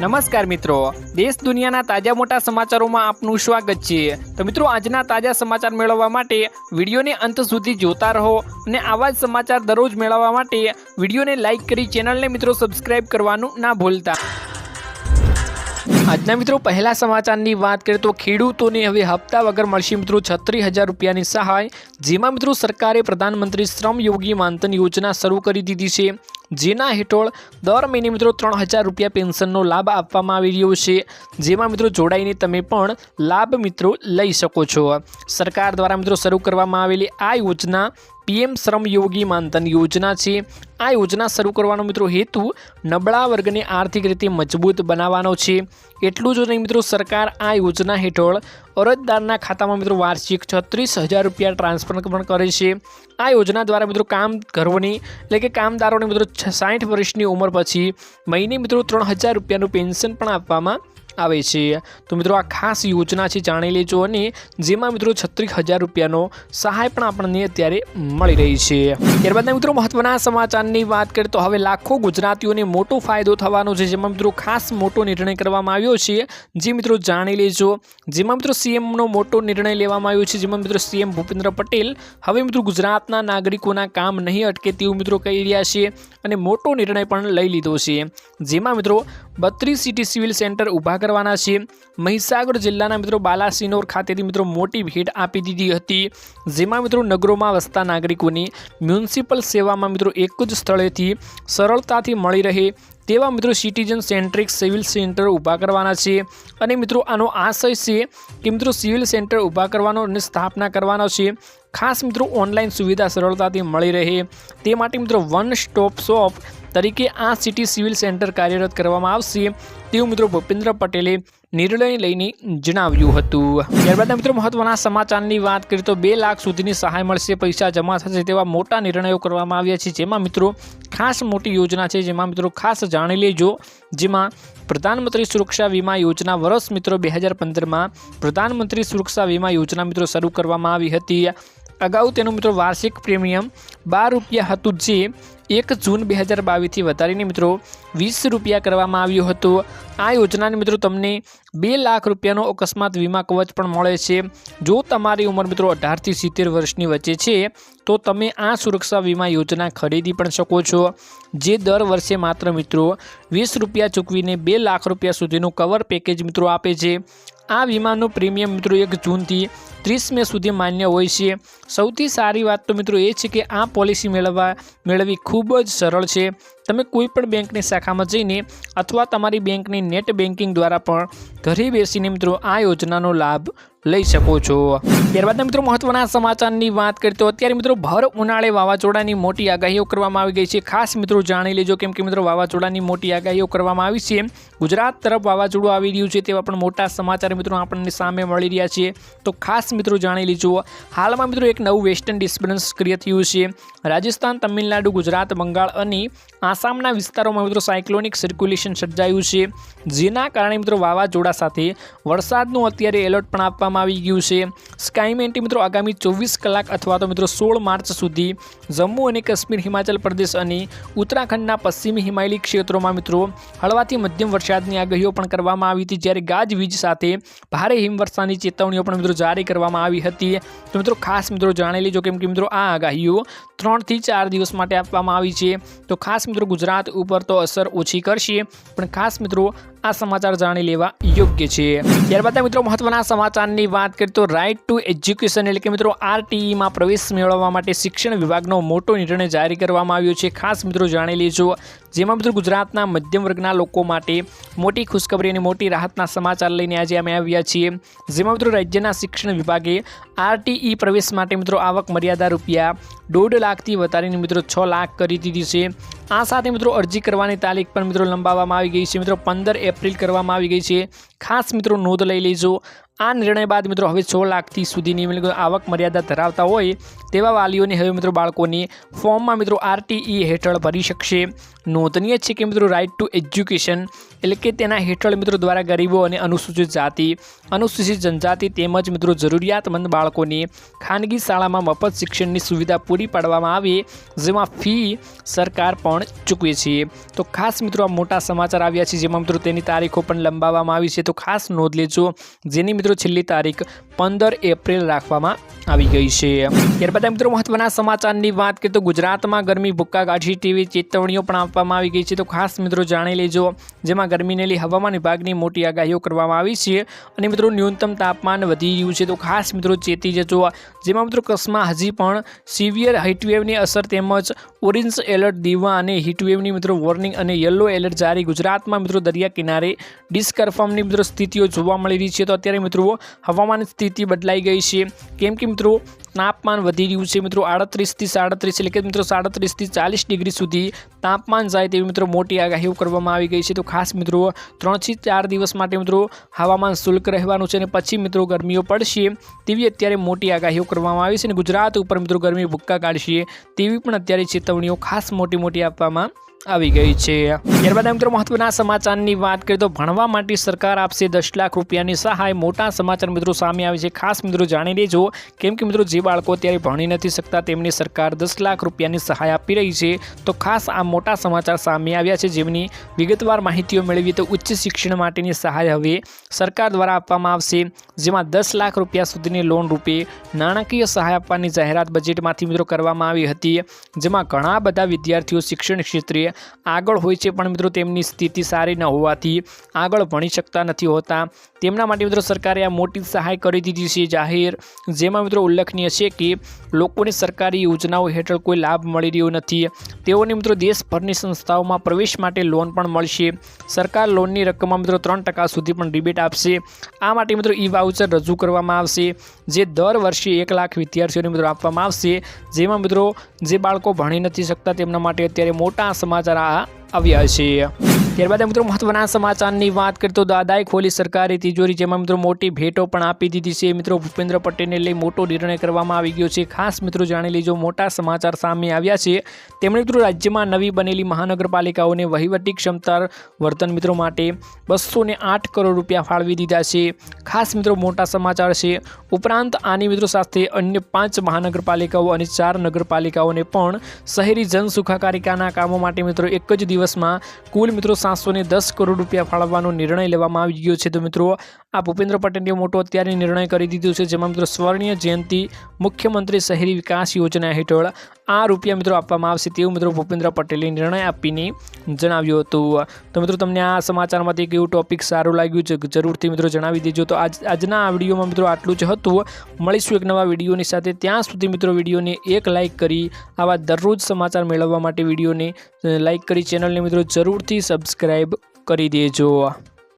નમસ્કાર મિત્રો. દેશ દુનિયાના તાજા મોટા સમાચારોમાં આપનું સ્વાગત છે. તો મિત્રો, આજના તાજા સમાચાર મેળવવા માટે વિડીયોને અંત સુધી જોતા રહો અને આવા જ સમાચાર દરરોજ મેળવવા માટે વિડીયોને લાઇક કરી ચેનલને મિત્રો સબસ્ક્રાઇબ કરવાનું ના ભૂલતા. આજના મિત્રો, પહેલા સમાચારની વાત કરીએ તો ખેડૂતોને હવે હપ્તા વગર મળશે મિત્રો છત્રીસ હજાર રૂપિયાની સહાય. જેમાં મિત્રો સરકારે પ્રધાનમંત્રી શ્રમ યોગી માનધન યોજના શરૂ કરી દીધી છે. જેના હેઠળ દર મહિને મિત્રો ત્રણ હજાર રૂપિયા પેન્શનનો લાભ આપવામાં આવી રહ્યો છે. જેમાં મિત્રો જોડાઈને તમે પણ લાભ મિત્રો લઈ શકો છો. સરકાર દ્વારા મિત્રો શરૂ કરવામાં આવેલી આ યોજના પીએમ શ્રમ યોગી માનધન યોજના છે. આ યોજના શરૂ કરવાનો મિત્રો હેતુ નબળા વર્ગને આર્થિક રીતે મજબૂત બનાવવાનો છે. એટલું જ નહીં મિત્રો, સરકાર આ યોજના હેઠળ અરજદારના ખાતામાં મિત્રો વાર્ષિક છત્રીસ હજાર રૂપિયા ટ્રાન્સફર પણ કરે છે. આ યોજના દ્વારા મિત્રો કામ ઘરોની એટલે કે કામદારોને મિત્રો સાઠ વર્ષની ઉંમર પછી મહિને મિત્રો ત્રણ હજાર રૂપિયાનું પેન્શન પણ આપવામાં આવે છે. તો મિત્રો આ ખાસ યોજના છે, જાણી લેજો અને જેમાં મિત્રો છત્રીસ હજાર રૂપિયાનો સહાય પણ આપણને અત્યારે મળી રહી છે. ત્યારબાદના મિત્રો મહત્વના સમાચારની વાત કરીએ તો હવે લાખો ગુજરાતીઓને મોટો ફાયદો થવાનો છે, જેમાં મિત્રો ખાસ મોટો નિર્ણય કરવામાં આવ્યો છે. જે મિત્રો જાણી લેજો, જેમાં મિત્રો સીએમનો મોટો નિર્ણય લેવામાં આવ્યો છે, જેમાં મિત્રો સીએમ ભૂપેન્દ્ર પટેલ હવે મિત્રો ગુજરાતના નાગરિકોના કામ નહીં અટકે તેવું મિત્રો કહી રહ્યા છે અને મોટો નિર્ણય પણ લઈ લીધો છે. જેમાં મિત્રો બત્રીસ સિટી સિવિલ સેન્ટર ઊભા કરવાના છે. મહીસાગર જિલ્લાના મિત્રો બાલાસિનોર ખાતેથી મિત્રો મોટી ભેટ આપી દીધી હતી. જેમાં મિત્રો નગરોમાં વસતા નાગરિકોની મ્યુનિસિપલ સેવામાં મિત્રો એક જ સ્થળેથી સરળતાથી મળી રહે તેવા મિત્રો સિટીઝન સેન્ટ્રિક સિવિલ સેન્ટર ઊભા કરવાના છે. અને મિત્રો આનો આશય છે કે મિત્રો સિવિલ સેન્ટર ઊભા કરવાનો અને સ્થાપના કરવાનો છે. ખાસ મિત્રો ઓનલાઈન સુવિધા સરળતાથી મળી રહે. તે માટે મિત્રો વન સ્ટોપ શોપ તરીકે આ સિટી સિવિલ સેન્ટર કાર્યરત કરવામાં આવશે. તેવું મિત્રો ભૂપેન્દ્ર પટેલે નિર્ણય લઈને જણાવ્યું હતું. ત્યારબાદ મિત્રો મહત્વના સમાચારની વાત કરીએ તો બે લાખ સુધીની સહાય મળશે, પૈસા જમા થશે તેવા મોટા નિર્ણયો કરવામાં આવ્યા છે. જેમાં મિત્રો ખાસ મોટી યોજના છે, જેમાં મિત્રો ખાસ જાણી લેજો. જેમાં પ્રધાનમંત્રી સુરક્ષા વીમા યોજના વર્ષ મિત્રો બે હજાર પંદરમાં પ્રધાનમંત્રી સુરક્ષા વીમા યોજના મિત્રો શરૂ કરવામાં આવી હતી. અગાઉ તેનું મિત્રો વાર્ષિક પ્રીમિયમ બાર રૂપિયા હતું જે એક જૂન બે હજાર બાવીસથી વધારીને મિત્રો વીસ રૂપિયા કરવામાં આવ્યો હતો. આ યોજનાને મિત્રો તમને બે લાખ રૂપિયાનો અકસ્માત વીમા કવચ પણ મળે છે. જો તમારી ઉંમર મિત્રો અઢારથી સિત્તેર વર્ષની વચ્ચે છે, તો તમે આ સુરક્ષા વીમા યોજના ખરીદી પણ શકો છો. જે દર વર્ષે માત્ર મિત્રો વીસ રૂપિયા ચૂકવીને બે લાખ રૂપિયા સુધીનું કવર પેકેજ મિત્રો આપે છે. આ વીમાનું પ્રીમિયમ મિત્રો એક જૂનથી ત્રીસ મે સુધી માન્ય હોય છે. સૌથી સારી વાત તો મિત્રો એ છે કે આ પોલિસી મેળવવા, મેળવવી ખૂબ જ સરળ છે. તમે કોઈ પણ બેંકની શાખામાં જઈને અથવા તમારી બેંકની નેટ બેન્કિંગ દ્વારા પણ ઘરે બેસીને મિત્રો આ યોજનાનો લાભ લઈ શકો છો. ત્યારબાદ મિત્રો મહત્વના સમાચારની વાત કરીએ તો અત્યારે મિત્રો ભર ઉનાળે વાવાઝોડાની મોટી આગાહીઓ કરવામાં આવી ગઈ છે. ખાસ મિત્રો જાણી લેજો કેમ કે મિત્રો વાવાઝોડાની મોટી આગાહીઓ કરવામાં આવી છે. ગુજરાત તરફ વાવાઝોડું આવી રહ્યું છે તેવા પણ મોટા સમાચાર મિત્રો આપણને સામે મળી રહ્યા છે. તો ખાસ મિત્રો જાણી લેજો. હાલમાં મિત્રો એક નવું વેસ્ટર્ન ડિસ્ટર્બન્સ ક્રિએટ થયું છે. રાજસ્થાન, તમિલનાડુ, ગુજરાત, બંગાળ અને આસામના વિસ્તારોમાં મિત્રો સાયક્લોનિક સર્ક્યુલેશન સર્જાયું છે. જેના કારણે મિત્રો વાવાઝોડા સાથે વરસાદનું અત્યારે એલર્ટ પણ આપવામાં આવી ગયું છે. સ્કાઈમેન્ટી મિત્રો આગામી ચોવીસ કલાક અથવા તો મિત્રો સોળ માર્ચ સુધી જમ્મુ અને કાશ્મીર, હિમાચલ પ્રદેશ અને ઉત્તરાખંડના પશ્ચિમી હિમાલય ક્ષેત્રોમાં મિત્રો હળવાથી મધ્યમ વરસાદની આગાહીઓ પણ કરવામાં આવી હતી. જ્યારે ગાજવીજ સાથે ભારે હિમવર્ષાની ચેતવણીઓ પણ મિત્રો જારી કરવામાં આવી હતી. તો મિત્રો ખાસ મિત્રો જાણી લેજો કેમ કે મિત્રો આ આગાહીઓ ત્રણથી ચાર દિવસ માટે આપવામાં આવી છે. તો ખાસ મિત્રો ગુજરાત ઉપર તો અસર ઓછી કરશે, પણ ખાસ મિત્રો આ સમાચાર જાણી લેવા યોગ્ય છે. ત્યારબાદ મિત્રો મહત્વના સમાચારની વાત કરીએ તો રાઇટ ટુ એજ્યુકેશન એટલે કે મિત્રો આરટીઈમાં પ્રવેશ મેળવવા માટે શિક્ષણ વિભાગનો મોટો નિર્ણય જારી કરવામાં આવ્યો છે. ખાસ મિત્રો જાણી લેજો, જેમાં મિત્રો ગુજરાતના મધ્યમ વર્ગના લોકો માટે મોટી ખુશખબરી અને મોટી રાહતના સમાચાર લઈને આજે અમે આવ્યા છીએ. જેમાં મિત્રો રાજ્યના શિક્ષણ વિભાગે આરટીઈ પ્રવેશ માટે મિત્રો આવક મર્યાદા રૂપિયા દોઢ લાખથી વધારીને મિત્રો છ લાખ કરી દીધી છે. આ સાથે મિત્રો અરજી કરવાની તારીખ પણ મિત્રો લંબાવવામાં આવી ગઈ છે. મિત્રો પંદર એપ્રિલ કરવામાં આવી ગઈ છે. ખાસ મિત્રો નોંધ લઈ લેજો આ નિર્ણય બાદ મિત્રો હવે સો લાખથી સુધીની આવક મર્યાદા ધરાવતા હોય તેવા વાલીઓને હવે મિત્રો બાળકોની ફોર્મમાં મિત્રો આરટીઈ હેઠળ ભરી શકશે. નોંધનીય છે કે મિત્રો રાઇટ ટુ એજ્યુકેશન એટલે કે તેના હેઠળ મિત્રો દ્વારા ગરીબો અને અનુસૂચિત જાતિ, અનુસૂચિત જનજાતિ તેમજ મિત્રો જરૂરિયાતમંદ બાળકોને ખાનગી શાળામાં મફત શિક્ષણની સુવિધા પૂરી પાડવામાં આવે, જેમાં ફી સરકાર પણ ચૂકવે છે. તો ખાસ મિત્રો આ મોટા સમાચાર આવ્યા છે, જેમાં મિત્રો તેની તારીખો પણ લંબાવવામાં આવી છે. તો ખાસ નોંધ લેજો, જેની મિત્રો છેલ્લી તારીખ પંદર એપ્રિલ રાખવામાં આવી ગઈ છે. ત્યારબાદ મિત્રો મહત્વના સમાચારની વાત કરીએ તો ગુજરાતમાં ગરમી ભૂક્કા ગાંઠી તેવી ચેતવણીઓ પણ આપવામાં આવી ગઈ છે. તો ખાસ મિત્રો જાણી લેજો, જેમાં ગરમીને લઈ હવામાન વિભાગની મોટી આગાહીઓ કરવામાં આવી છે અને મિત્રો ન્યૂનતમ તાપમાન વધી રહ્યું છે. તો ખાસ મિત્રો ચેતી જજો, જેમાં મિત્રો કચ્છમાં હજી પણ સિવિયર હીટવેવની અસર તેમજ ઓરેન્જ એલર્ટ દીવા અને હીટવેવની મિત્રો વોર્નિંગ અને યલો એલર્ટ જારી ગુજરાતમાં મિત્રો દરિયા કિનારે ડિસ્કન્ફર્મની મિત્રો સ્થિતિઓ જોવા મળી રહી છે. તો અત્યારે મિત્રો હવામાન સ્થિતિ બદલાઈ ગઈ છે. કેમ કે મિત્રો તાપમાન વધી રહ્યું છે. મિત્રો આડત્રીસથી સાડત્રીસ એટલે કે મિત્રો સાડત્રીસથી ચાલીસ ડિગ્રી સુધી તાપમાન જાય તેવી મિત્રો મોટી આગાહીઓ કરવામાં આવી ગઈ છે. તો ખાસ મિત્રો ત્રણથી ચાર દિવસ માટે મિત્રો હવામાન શુલ્ક રહેવાનું છે અને પછી મિત્રો ગરમીઓ પડશે તેવી અત્યારે મોટી આગાહીઓ કરવામાં આવી છે અને ગુજરાત ઉપર મિત્રો ગરમી ભૂક્કા કાઢશે તેવી પણ અત્યારે ચેતવણીઓ ખાસ મોટી મોટી આપવામાં આવી ગઈ છે. ત્યારબાદ મિત્રો મહત્વના સમાચારની વાત કરીએ તો ભણવા માટે સરકાર આપશે દસ લાખ રૂપિયાની સહાય. મોટા સમાચાર મિત્રો સામે આવે છે. ખાસ મિત્રો જાણી લેજો, કેમ કે મિત્રો જે બાળકો અત્યારે ભણી નથી શકતા, તેમની સરકાર દસ લાખ રૂપિયાની સહાય આપી રહી છે. તો ખાસ આ મોટા સમાચાર સામે આવ્યા છે જેમની વિગતવાર માહિતીઓ મેળવી તો ઉચ્ચ શિક્ષણ માટેની સહાય હવે સરકાર દ્વારા આપવામાં આવશે. જેમાં દસ લાખ રૂપિયા સુધીની લોન રૂપે નાણાકીય સહાય આપવાની જાહેરાત બજેટમાંથી મિત્રો કરવામાં આવી હતી. જેમાં ઘણા બધા વિદ્યાર્થીઓ શિક્ષણ ક્ષેત્રે આગળ હોય છે પણ મિત્રો તેમની સ્થિતિ સારી ન હોવાથી આગળ ભણી શકતા નથી હોતા. તેમના માટે મિત્રો સરકારે આ મોટી સહાય કરી દીધી છે જાહેર. જેમાં મિત્રો ઉલ્લેખનીય છે કે લોકોને સરકારી યોજનાઓ હેઠળ કોઈ લાભ મળી રહ્યો નથી. તેઓને મિત્રો દેશભરની સંસ્થાઓમાં પ્રવેશ માટે લોન પણ મળશે. સરકાર લોનની રકમમાં મિત્રો ત્રણ સુધી પણ રિબેટ આપશે. આ માટે મિત્રો ઈ વાઉચર રજૂ કરવામાં આવશે, જે દર વર્ષે એક લાખ વિદ્યાર્થીઓને મિત્રો આપવામાં આવશે. જેમાં મિત્રો જે બાળકો ભણી નથી શકતા તેમના માટે અત્યારે મોટા સમાચાર આવ્યા છે ત્યારબાદ મિત્રો મહત્વના સમાચારની વાત કરીએ તો દાદાએ ખોલી સરકારી તિજોરી, જેમાં મિત્રો મોટી ભેટો પણ આપી દીધી છે. મિત્રો ભૂપેન્દ્ર પટેલને લઈ મોટો નિર્ણય કરવામાં આવી ગયો છે. ખાસ મિત્રો જાણી લેજો, મોટા સમાચાર સામે આવ્યા છે. તેમણે મિત્રો રાજ્યમાં નવી બનેલી મહાનગરપાલિકાઓને વહીવટી ક્ષમતા વર્તન મિત્રો માટે બસો આઠ કરોડ રૂપિયા ફાળવી દીધા છે. ખાસ મિત્રો મોટા સમાચાર છે. ઉપરાંત આની મિત્રો સાથે અન્ય પાંચ મહાનગરપાલિકાઓ અને ચાર નગરપાલિકાઓને પણ શહેરી જન સુખાકારિકાના કામો માટે મિત્રો એક જ દિવસમાં કુલ મિત્રો સાતસો દસ કરોડ રૂપિયા ફાળવવાનો નિર્ણય લેવામાં આવી ગયો છે. તો મિત્રો, આ ભૂપેન્દ્ર પટેલે મોટો અત્યારે નિર્ણય કરી દીધો છે. જેમાં મિત્રો સ્વર્ણિય જયંતિ મુખ્યમંત્રી શહેરી વિકાસ યોજના હેઠળ આ રૂપિયા મિત્રો આપવામાં આવશે તેવું મિત્રો ભૂપેન્દ્ર પટેલે નિર્ણય આપીને જણાવ્યું હતું. તો મિત્રો તમને આ સમાચારમાંથી કેવું ટોપિક સારું લાગ્યું છે જરૂરથી મિત્રો જણાવી દેજો. તો આજ, આજના આ વિડીયોમાં મિત્રો આટલું જ હતું. મળીશું એક નવા વિડીયોની સાથે. ત્યાં સુધી મિત્રો વિડીયોને એક લાઇક કરી, આવા દરરોજ સમાચાર મેળવવા માટે વિડીયોને લાઇક કરી ચેનલને મિત્રો જરૂરથી સબસ્ક્રાઈબ કરી દેજો.